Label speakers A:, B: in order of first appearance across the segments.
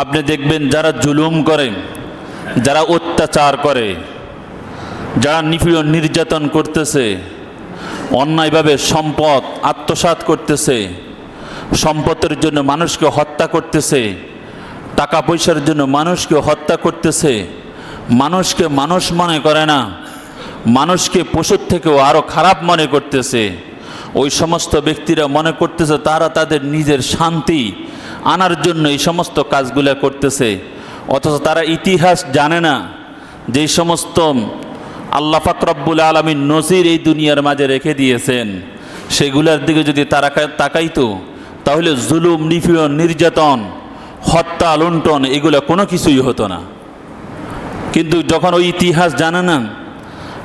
A: আপনি দেখবেন যারা জুলুম করে, যারা অত্যাচার করে, যারা নিপীড়ন নির্যাতন করতেছে, অন্যায়ভাবে সম্পদ আত্মসাৎ করতেছে, সম্পদের জন্য মানুষকে হত্যা করতেছে, টাকা পয়সার জন্য মানুষকে হত্যা করতেছে, মানুষকে মানুষ মনে করে না, মানুষকে পশুর থেকেও আরও খারাপ মনে করতেছে, ওই সমস্ত ব্যক্তিরা মনে করতেছে তারা তাদের নিজের শান্তি আনার জন্য এই সমস্ত কাজগুলো করতেছে। অথচ তারা ইতিহাস জানে না যে সমস্ত আল্লাহ ফাকরাব্বুল আলমী নজির এই দুনিয়ার মাঝে রেখে দিয়েছেন। সেগুলোর দিকে যদি তারা তাকাইতো, তাহলে জুলুম, নিপীড়ন, নির্যাতন, হত্যা, লুণ্ঠন এগুলো কোনো কিছুই হতো না। কিন্তু যখন ওই ইতিহাস জানে না,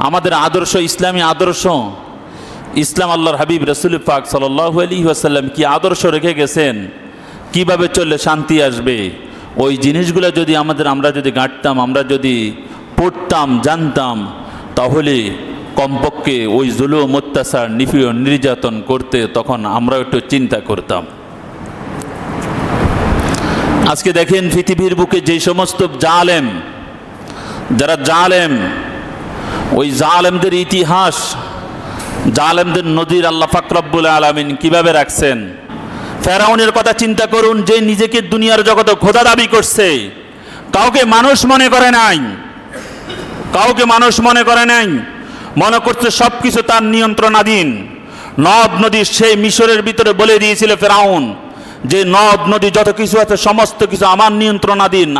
A: আমাদের আদর্শ, ইসলামী আদর্শ, ইসলাম আল্লাহর হাবিব রসুল পাক সাল্লাহু আলী ওয়াসাল্লাম কি আদর্শ রেখে গেছেন? কীভাবে চললে শান্তি আসবে? ওই জিনিসগুলো যদি আমাদের, আমরা যদি গাঁটতাম আমরা যদি পড়তাম, জানতাম, তাহলে কমপক্ষে ওই জুলুম, অত্যাচার, নিপীড়ন, নির্যাতন করতে তখন আমরা একটু চিন্তা করতাম। আজকে দেখেন পৃথিবীর বুকে যে সমস্ত জালেম, যারা জালেম, ওই জালেমদের ইতিহাস, জালেমদের নদীর আল্লাহ ফাকরাব্বুল আলমিন কীভাবে রাখছেন? ফেরাউনের কথা চিন্তা করুন, যে নিজেকে দুনিয়ার জগতে খোদা দাবি করছে। কাউকে মানুষ মনে করে নাই। কাউকে মানুষ মনে করে নাই। মনে করছে সব কিছু তার নিয়ন্ত্রণাধীন। নদ নদী সেই মিশরের ভিতরে বলে দিয়েছিল ফেরাউন যে নদ নদী যত কিছু আছে, সমস্ত কিছু আমার নিয়ন্ত্রণাধীন।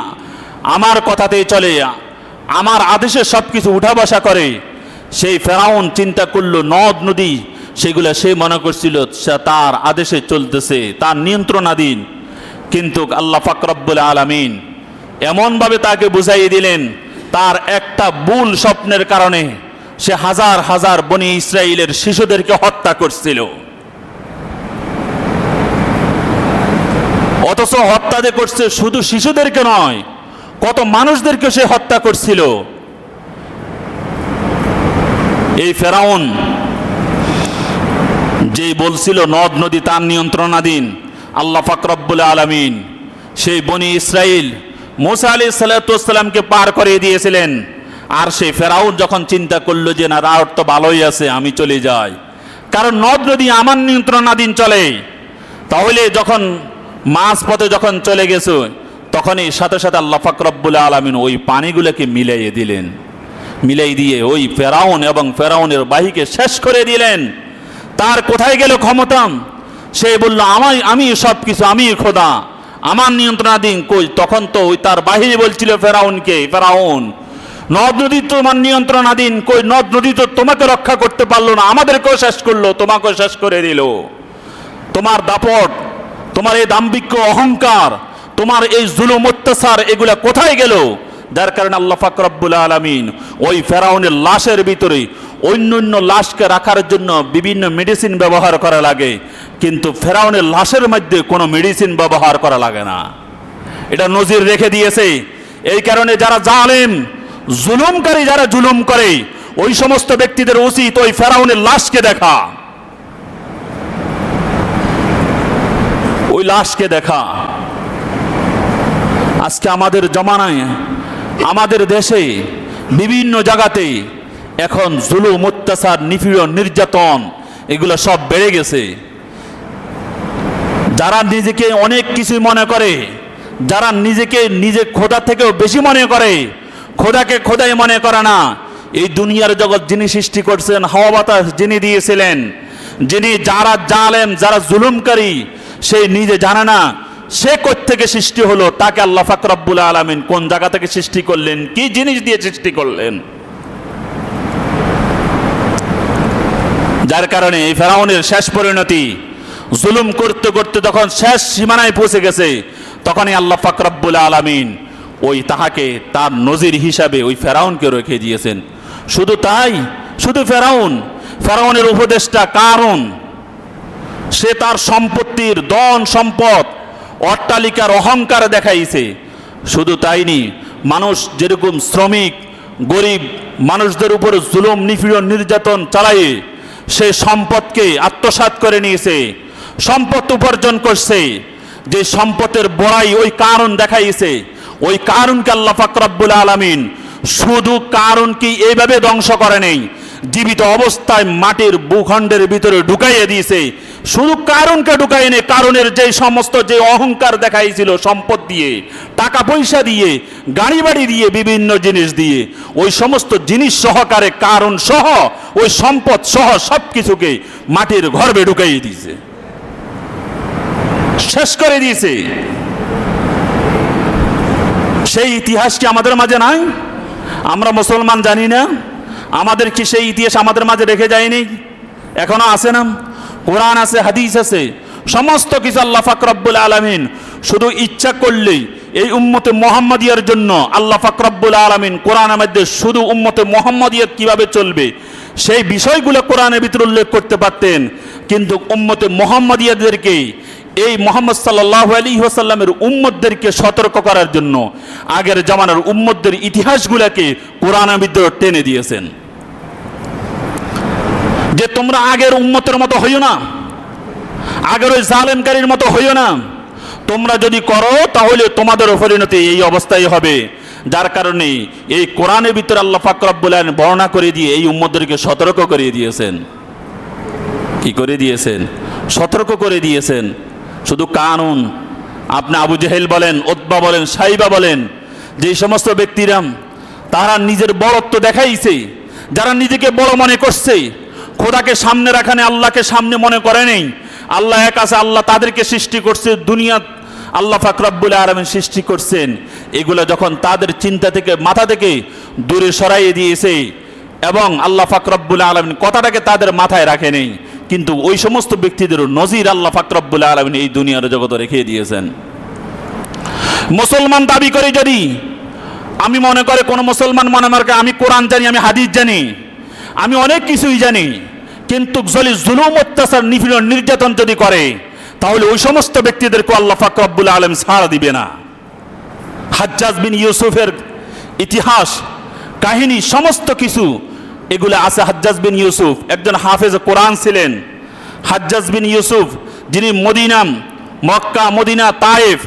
A: আমার কথাতেই চলে। আমার আদেশে সব কিছু উঠা বসা করে। সেই ফেরাউন চিন্তা করল নদ নদী সেগুলো সে মনে করছিল তার আদেশে চলতেছে, তার নিয়ন্ত্রণাধীন। কিন্তু আল্লাহ ফাকরাব্বুল আলামিন এমনভাবে তাকে বুঝাইয়ে দিলেন, তার একটা ভুল স্বপ্নের কারণে সে হাজার হাজার বনি ইসরায়েলের শিশুদেরকে হত্যা করছিল। অথচ হত্যা যে করছে শুধু শিশুদেরকে নয়, কত মানুষদেরকে সে হত্যা করছিল। এই ফেরাউন যেই বলছিল, নদ, নদী, তার নিয়ন্ত্রণাধীন, আল্লাহ ফাকরব্বুল আলমিন, সেই বনি ইসরাইল, মোসা আলি সাল্লাতামকে পার করে দিয়েছিলেন। আর সেই ফেরাউন যখন চিন্তা করল যে, না, রাউট তো ভালোই আছে, আমি চলে যাই। কারণ নদ, নদী আমার নিয়ন্ত্রণাধীন চলে। তাহলে যখন মাছ পথে যখন চলে গেছে, তখনই সাথে সাথে আল্লাহ ফাকরব্বুল আলমিন ওই পানিগুলোকে মিলাইয়ে দিলেন। মিলাই দিয়ে ওই ফেরাউন এবং ফেরাউনের বাহিকে শেষ করে দিলেন। তার কোথায় গেল ক্ষমতা সে বলল আমাই আমি সব কিছু আমি খোদা। আমার নিয়ন্ত্রণাধীন কই? তখন তো ওই তার বাহিরে বলছিল, ফেরাউনকে, ফেরাউন নদ নদী তোমার নিয়ন্ত্রণাধীন কই? নদ নদী তো তোমাকে রক্ষা করতে পারল না, আমাদেরকেও শেষ করল, তোমাকেও শেষ করে দিল। তোমার দাপট, তোমার এই দাম্ভিক্য অহংকার, তোমার এই জুলুম, অত্যাচার, এগুলা কোথায় গেল? যার কারণে আল্লাহ ফাকরাব্বুল আলমিন ওই ফেরাউনের লাশের ভিতরে অন্য অন্য লাশকে রাখার জন্য বিভিন্ন মেডিসিন ব্যবহার করা লাগে। কিন্তু ফেরাউনের লাশের মধ্যে কোনো মেডিসিন ব্যবহার করা লাগে না। এটা নজির রেখে দিয়েছে। এই কারণে যারা জালেম, জুলুমকারী যারা জুলুম করে, ওই সমস্ত ব্যক্তিদের উচিত ওই ফেরাউনের লাশকে দেখা। ওই লাশকে দেখা। আজকে আমাদের জমানায়, আমাদের দেশে, বিভিন্ন জায়গাতে এখন জুলুম, অত্যাচার, নিপীড়ন, নির্যাতন, এগুলো সব বেড়ে গেছে। যারা নিজেকে অনেক কিছুই মনে করে, যারা নিজেকে নিজে খোদা থেকেও বেশি মনে করে, খোদাকে খোদাই মনে করে না। এই দুনিয়ার জগৎ যিনি সৃষ্টি করছেন, হাওয়া বাতাস যিনি দিয়েছিলেন, যিনি যারা জালেম, যারা জুলুমকারী সেই নিজে জানে না, সে থেকে সৃষ্টি হলো, তাকে আল্লাহ ফাকরাব্বুল আলমিন কোন জায়গা থেকে সৃষ্টি করলেন, কি জিনিস দিয়ে সৃষ্টি করলেন? যার কারণে এই ফেরাউনের শেষ পরিণতি জুলুম করতে করতে তখন শেষ সীমানায় পৌঁছে গেছে, তখনই আল্লাহ ফাকরাব্বুল আলমিন ওই তাহাকে তার নজির হিসাবে ওই ফেরাউনকে রেখে দিয়েছেন। শুধু তাই, শুধু ফেরাউন, ফেরাউনের উপদেশটা কারণ সে তার সম্পত্তির দন সম্পদ, অট্টালিকার অহংকার দেখাইছে। শুধু তাই নি, মানুষ যেরকম শ্রমিক, গরিব মানুষদের উপর জুলুম, নিপীড়ন, নির্যাতন চালায়ে সে সম্পদকে আত্মসাত করে নিয়েছে, সম্পদ উপার্জন করছে। যে সম্পদের বড়াই ওই কারণ দেখাইছে, ওই কারণকে আল্লাহ ফাকরাবুল আলমিন শুধু কারণ কি এইভাবে ধ্বংস করে নেই, জীবিত অবস্থায় মাটির ভূখণ্ডের ভিতরে ঢুকাইয়ে দিয়েছে। শুধু কারণকে ঢুকাই নেই কারণের যে সমস্ত যে অহংকার দেখাইছিল সম্পদ দিয়ে, টাকা পয়সা দিয়ে, গাড়ি বাড়ি দিয়ে, বিভিন্ন জিনিস দিয়ে, ওই সমস্ত জিনিস সহকারে কারণ সহ, ওই সম্পদ সহ সব কিছুকে মাটির গর্ভে ঢুকাইয়ে দিয়েছে। শেষ করে দিয়েছে। সেই ইতিহাস কি আমাদের মাঝে নাই? আমরা মুসলমান জানি না। আমাদের কি সেই ইতিহাস আমাদের মাঝে রেখে যায়নি? এখনও আছে না? কোরআন আছে, হাদিস আছে, সমস্ত কিছু আল্লাহ ফাকরাবুল আলমিন শুধু ইচ্ছা করলেই এই উম্মতে মোহাম্মদিয়ার জন্য আল্লাহ ফাকরাবুল আলমিন কোরআনের মধ্যে শুধু উম্মতে মোহাম্মদিয়াত কীভাবে চলবে, সেই বিষয়গুলো কোরআনের ভিতরে উল্লেখ করতে পারতেন। কিন্তু উম্মতে মোহাম্মদিয়াদেরকে, এই মোহাম্মদ সাল্লাহ আলী ওসাল্লামের উম্মদদেরকে সতর্ক করার জন্য আগের জামানার উম্মদদের ইতিহাসগুলোকে কোরআনের ভিতরে টেনে দিয়েছেন। যে তোমরা আগের উম্মতের মতো হইও না, আগের ওই জালেমকারীর মতো হইও না, তোমরা যদি করো তাহলে তোমাদের পরিণতি এই অবস্থায় হবে। যার কারণে এই কোরআনের ভিতরে আল্লাহ ফাকরাবুল বর্ণনা করে দিয়ে এই উম্মদদেরকে সতর্ক করে দিয়েছেন। কি করে দিয়েছেন? সতর্ক করে দিয়েছেন। শুধু কানুন। আপনি আবু জেহেল বলেন ওদ্বা বলেন, সাইবা বলেন, যে সমস্ত ব্যক্তিরা তারা নিজের বড়ত্ব দেখাইছে, যারা নিজেকে বড় মনে করছে খোদাকে সামনে রাখানে আল্লাহকে সামনে মনে করে নেই। আল্লাহ এক আছে, আল্লাহ তাদেরকে সৃষ্টি করছে, দুনিয়া আল্লাহ ফাকরাবুল আলমিন সৃষ্টি করছেন। এগুলো যখন তাদের চিন্তা থেকে, মাথা থেকে দূরে সরাইয়ে দিয়েছে এবং আল্লাহ ফাকরাবুল আলমিন কথাটাকে তাদের মাথায় রাখে নেই, কিন্তু ওই সমস্ত ব্যক্তিদের নজির আল্লাহ ফাকরাবুল আলমিন এই দুনিয়ার জগতে রেখে দিয়েছেন। মুসলমান দাবি করে যদি আমি মনে করে কোনো মুসলমান মনে করে আমি কোরআন জানি, আমি হাদিস জানি, আমি অনেক কিছুই জানি কিন্তু যদি জুলুম অত্যাচার নিপীড়ন নির্যাতন যদি করে, তাহলে ওই সমস্ত ব্যক্তিদেরকে আল্লাহ ফাকরাবুল আলম ছাড়া দিবে না। হাজ্জাজ বিন ইউসুফের ইতিহাস, কাহিনী, সমস্ত কিছু এগুলো আছে হাজ্জাজ বিন ইউসুফ। একজন হাফেজ কোরআন ছিলেন। হাজ্জাজ বিন ইউসুফ, যিনি মদিনাম মক্কা, মদিনা, তায়েফ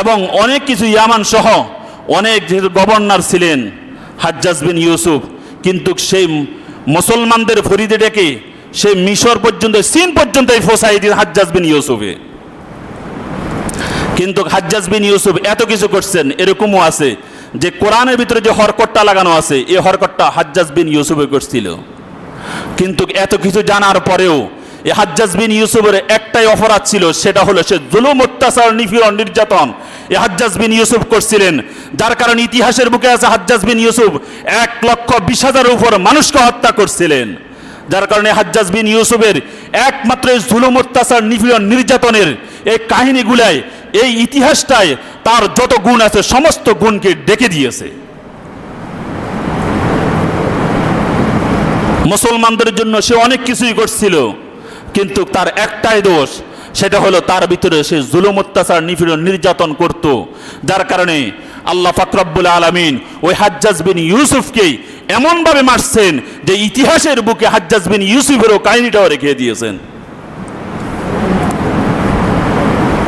A: এবং অনেক কিছু ইয়ামান সহ অনেক গভর্নর ছিলেন হাজ্জাজ বিন ইউসুফ। কিন্তু সেই মুসলমানদের ফরিদে ডেকে সে মিশর পর্যন্ত, চীন পর্যন্ত এই ফোসাই দিন হাজ্জাজ বিন ইউসুফে। কিন্তু হাজ্জাজ বিন ইউসুফ এত কিছু করছেন, এরকমও আছে যে কোরআনের ভিতরে যে হরকটটা লাগানো আছে, এই হরকটটা হাজ্জাজ বিন ইউসুফে করছিল। কিন্তু এত কিছু জানার পরেও এই হাজ্জাজ বিন ইউসুফের একটাই অপরাধ ছিল, সেটা হলো সে জুলুম, অত্যাচার, নিপীড়ন, নির্যাতন এই হাজ্জাজ বিন ইউসুফ করছিলেন। যার কারণে ইতিহাসের বুকে আছে হাজ্জাজ বিন ইউসুফ এক লক্ষ বিশ হাজারের উপর মানুষকে হত্যা করছিলেন। যার কারণে হাজ্জাজ বিন ইউসুফের একমাত্র জুলুম, অত্যাচার, নিপীড়ন, নির্যাতনের এই কাহিনীগুলাই এই ইতিহাসটায় তার যত গুণ আছে, সমস্ত গুণকে ডেকে দিয়েছে। মুসলমানদের জন্য সে অনেক কিছুই করছিল, কিন্তু তার একটাই দোষ সেটা হলো তার ভিতরে সে জুলুম, অত্যাচার, নিপীড়ন, নির্যাতন করত। যার কারণে আল্লাহ ফাকরাবুল আলমিন ওই হাজ্জাজ বিন ইউসুফকেই এমনভাবে মারছেন যে ইতিহাসের বুকে হাজ্জাজ বিন ইউসুফেরও কাহিনীটাও রেখে দিয়েছেন।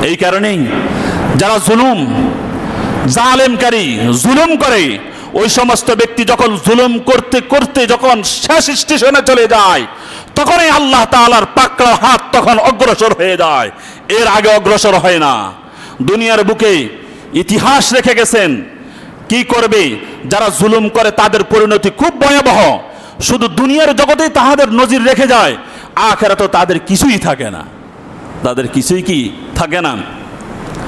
A: এই কারণেই যারা জুলুম, জালেমকারী জুলুম করে, ওই সমস্ত ব্যক্তি যখন জুলুম করতে করতে যখন শেষ স্টেশনে চলে যায় তখনই আল্লাহ তাআলার পাকড়া হাত তখন অগ্রসর হয়ে যায়। এর আগে অগ্রসর হয় না। দুনিয়ার বুকে ইতিহাস রেখে গেছেন। কি করবে? যারা জুলুম করে তাদের পরিণতি খুব ভয়াবহ। শুধু দুনিয়ার জগতেই তাহাদের নজির রেখে যায়। আখেরা তো তাদের কিছুই থাকে না। তাদের কিছুই কি? থাকে না।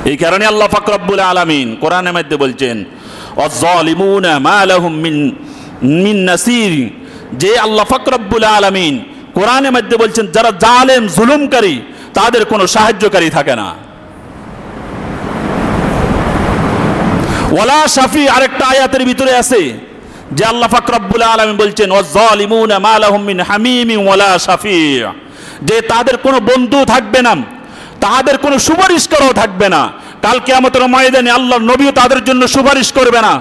A: এই কারণে আল্লাহ ফাকরাবুল আলামিন কোরআনের মধ্যে বলছেন লাহুম মিন মিন নাসির। যে আল্লাহ ফাকরাবুল আলামিন কোরআনের মধ্যে বলছেন, যারা জালেম, জুলুমকারী, তাদের কোনো সাহায্যকারী থাকে না। ওয়ালা শাফি আরেকটা আয়াতের ভিতরে আছে, যে আল্লাহ ফাকরাবুল আলামিন বলছেন ওয়াজ্জালিমুনা মা লাহুম মিন হামিমিন ওয়ালা শাফি। যে তাদের কোনো বন্ধু থাকবে না, তাদের কোনো সুপারিশকারও থাকবে না। কালকে আমাদের ময়দানে আল্লাহ নবীও তাদের জন্য সুপারিশ করবে না,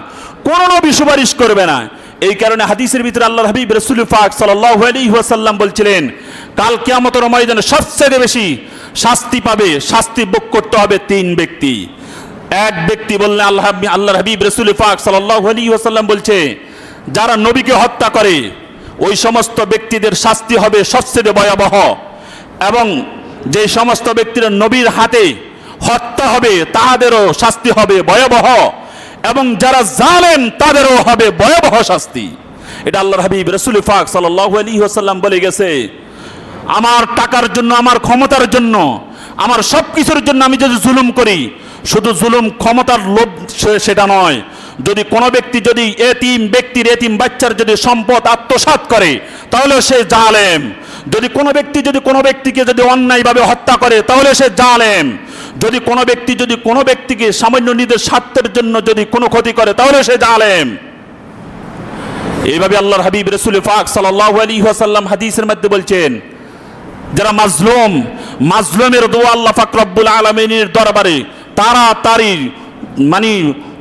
A: কোন নবী সুপারিশ করবে না। এই কারণে হাদিসের ভিতরে আল্লাহ হাবিব রসুল ফাক ওয়াসাল্লাম বলছিলেন, কাল কেয়ামতের ময়দানে সবচেয়ে বেশি শাস্তি পাবে, শাস্তি ভোগ করতে হবে তিন ব্যক্তি। এক ব্যক্তি বললেন আল্লাহ আল্লাহ হাবিব রসুল পাক সাল্লাহ আলী বলছে, যারা নবীকে হত্যা করে, ওই সমস্ত ব্যক্তিদের শাস্তি হবে সবচেয়ে ভয়াবহ। এবং যে সমস্ত ব্যক্তিরা নবীর হাতে হত্যা হবে তাহাদেরও শাস্তি হবে ভয়াবহ। এবং যারা জালেম, তাদেরও হবে ভয়াবহ শাস্তি। এটা আল্লাহর হাবিব, রসুল ফাক সাল্লাহ আলী বলে গেছে, আমার টাকার জন্য, আমার ক্ষমতার জন্য, আমার সব কিছুর জন্য আমি যদি জুলুম করি, শুধু জুলুম ক্ষমতার লোভ সেটা নয়। যদি কোনো ব্যক্তি যদি এতিম ব্যক্তির এতিম বাচ্চার যদি সম্পদ আত্মসাৎ করে, তাহলে সে জালেম। যদি কোনো ব্যক্তি যদি কোনো ব্যক্তিকে যদি অন্যায়ভাবে হত্যা করে, তাহলে সে জালেম। যদি কোনো ব্যক্তি, যদি কোনো ব্যক্তিকে সামান্য নিজের স্বার্থের জন্য যদি কোনো ক্ষতি করে, তাহলে সে জালেম। এইভাবে আল্লাহর হাবিব রসুল ফাক সাল্লাহ আলী ওয়াসাল্লাম হাদিসের মধ্যে বলছেন, যারা মাজলুম, মাজলুমের দোয়া আল্লাহ ফাক আলমিনের দরবারে তাড়াতাড়ি মানে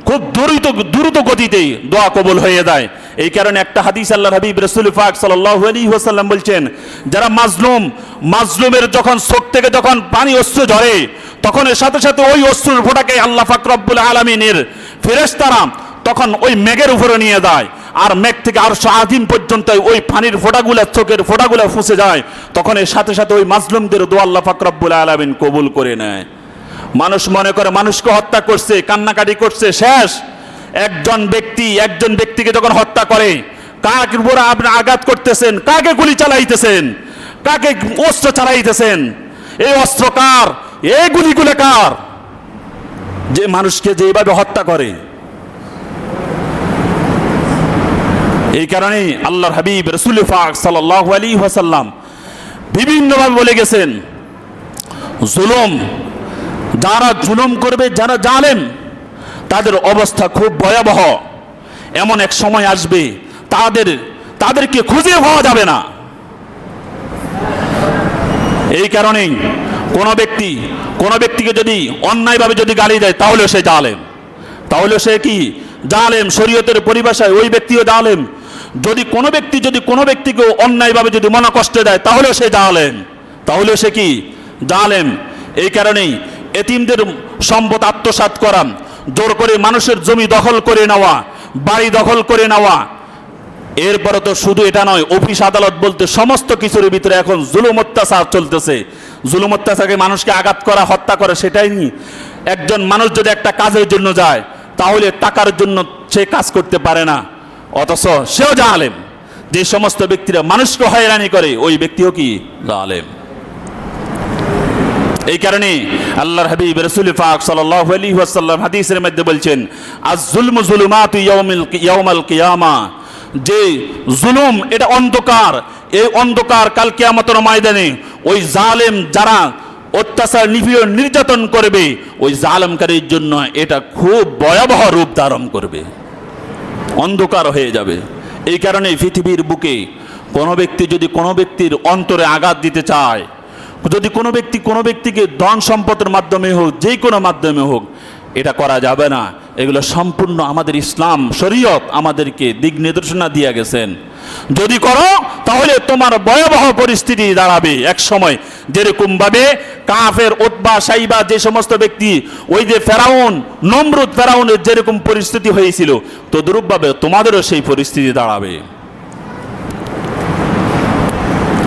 A: খুব দ্রুত দ্রুত গতিতে দোয়া কবুল হয়ে যায়। এই কারণে একটা হাদিস আল্লাহ হাবিব রসুল ফাক সাল্লাহ আলী ওয়াসাল্লাম বলছেন, যারা মাজলুম, মাজলুমের যখন চোখ থেকে যখন পানি অস্ত্র ঝরে তখন এর সাথে সাথে ওই অশ্রুর ফোটাকে আল্লাহ ফাক রব্বুল আলমিনের ফেরেস্তারা তখন ওই মেঘের উপরে নিয়ে যায়। আর মেঘ থেকে আর আদিম পর্যন্ত ওই পানির ফোঁটাগুলা, চোখের ফোঁটাগুলা ফুসে যায়। তখন এর সাথে সাথে ওই মাজলুমদের দোয়া আল্লাহ ফাকরাবুল আলমিন কবুল করে নেয়। মানুষ মনে করে মানুষকে হত্যা করছে, কান্নাকাটি করছে, শেষ। একজন ব্যক্তি, একজন ব্যক্তিকে যখন হত্যা করে কাকে উপর আপনি আঘাত করতেছেন? কাকে গুলি চালাইতেছেন? কাকে অস্ত্র চালাইতেছেন? এই অস্ত্র কার? এই গুলিগুলো কার যে মানুষকে যেভাবে হত্যা করে। এই কারণে আল্লাহর হাবিব রসুল ফাক সাল্লাহ আলী ওয়াসাল্লাম বিভিন্নভাবে বলে গেছেন, জুলুম, যারা জুলুম করবে, যারা জালেম, তাদের অবস্থা খুব ভয়াবহ। এমন এক সময় আসবে, তাদের, তাদেরকে খুঁজে পাওয়া যাবে না। এই কারণেই কোনো ব্যক্তি, কোনো ব্যক্তিকে যদি অন্যায়ভাবে যদি গালি দেয়, তাহলে সে জালেম। তাহলে সে কি? জালেম, শরীয়তের পরিভাষায় ওই ব্যক্তিও জালেম। যদি কোনো ব্যক্তি, যদি কোনো ব্যক্তিকে অন্যায়ভাবে যদি মনে কষ্ট দেয়, তাহলে সে জালেম। তাহলে সে কি? জালেম। এই কারণেই এতিমদের সম্পদ আত্মসাৎ করা, জোর করে মানুষের জমি দখল করে নেওয়া, বাড়ি দখল করে নেওয়া এরপরে তো শুধু এটা নয়, অফিস আদালত বলতে সমস্ত কিছুর ভিতরে এখন জুলুম অত্যাচার চলতেছে। জুলুম অত্যাচারকে মানুষকে আঘাত করা, হত্যা করে সেটাই নি একজন মানুষ যদি একটা কাজের জন্য যায়, তাহলে টাকার জন্য সে কাজ করতে পারে না। অথচ সেও জালেম। যে সমস্ত ব্যক্তিরা মানুষকে হয়রানি করে, ওই ব্যক্তিও কি? জালেম। এই কারণে আল্লাহর হাবিব রসুল পাক সাল্লাল্লাহু আলাইহি ওয়াসাল্লাম হাদিসের মধ্যে বলছেন আজ জুলমু জুলুমাতু ইয়াউমাল কিয়ামা। যে জুলুম, এটা অন্ধকার। এই অন্ধকার কাল কিয়ামতের ময়দানে ওই জালেম যারা অত্যাচার, নিপীড়ন, নির্যাতন করবে, ওই জালেমকারীর জন্য এটা খুব ভয়াবহ রূপ ধারণ করবে। অন্ধকার হয়ে যাবে। এই কারণে পৃথিবীর বুকে কোনো ব্যক্তি যদি কোনো ব্যক্তির অন্তরে আঘাত দিতে চায়, যদি কোনো ব্যক্তি কোনো ব্যক্তিকে ধন সম্পদের মাধ্যমে হোক যে কোনো মাধ্যমে হোক এটা করা যাবে না। এগুলো সম্পূর্ণ আমাদের ইসলাম, শরীয়ত আমাদেরকে দিক নির্দেশনা দিয়ে গেছেন। যদি করো, তাহলে তোমার ভয়াবহ পরিস্থিতি দাঁড়াবে। এক সময় যেরকম ভাবে কাফের ওতবা সাইবা যে সমস্ত ব্যক্তি, ওই যে ফেরাউন, নমরুদ ফেরাউনের যেরকম পরিস্থিতি হয়েছিল, তদ্রূপভাবে তোমাদেরও সেই পরিস্থিতি দাঁড়াবে।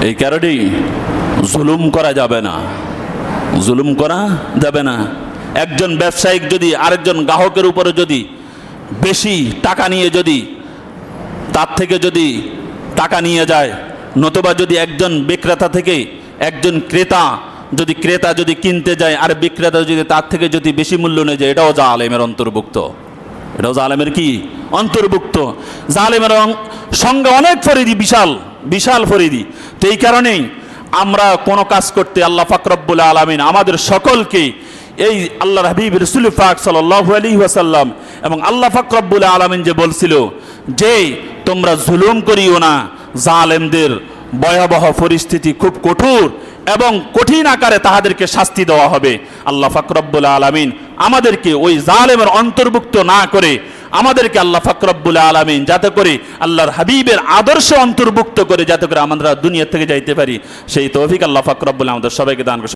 A: এই কারণেই জুলুম করা যাবে না। জুলুম করা যাবে না। একজন ব্যবসায়িক যদি আরেকজন গ্রাহকের উপরে যদি বেশি টাকা নিয়ে যদি তার থেকে যদি টাকা নিয়ে যায়, নতুবা যদি একজন বিক্রেতা থেকে একজন ক্রেতা যদি ক্রেতা যদি কিনতে যায়, আর বিক্রেতা যদি তার থেকে যদি বেশি মূল্য নিয়ে যায় এটাও জালেমের অন্তর্ভুক্ত। এটাও জালেমের কি? অন্তর্ভুক্ত। জালেমের সঙ্গে অনেক ফরিদি, বিশাল বিশাল ফরিদি। তো এই কারণেই আমরা কোনো কাজ করতে আল্লাহ ফাকরব্বুল আলমিন আমাদের সকলকে এই আল্লাহ হাবিব রসুল ফাক সাল্লাহ আলী ওয়াসাল্লাম এবং আল্লাহ ফাকরব্বুল আলমিন যে বলছিল যে তোমরা জুলুম করিও না, জালেমদের ভয়াবহ পরিস্থিতি খুব কঠোর এবং কঠিন আকারে তাহাদেরকে শাস্তি দেওয়া হবে। আল্লাহ ফাকরব্বুল আলমিন আমাদেরকে ওই জালেমের অন্তর্ভুক্ত না করে আমাদেরকে আল্লাহ ফাকরব্বুল আলমিন যাতে করে আল্লাহর হাবিবের আদর্শ অন্তর্ভুক্ত করে যাতে করে আমরা দুনিয়া থেকে যাইতে পারি। সেই তৌফিক আল্লাহ ফাকরব্বুল আমাদের সবাইকে দান করে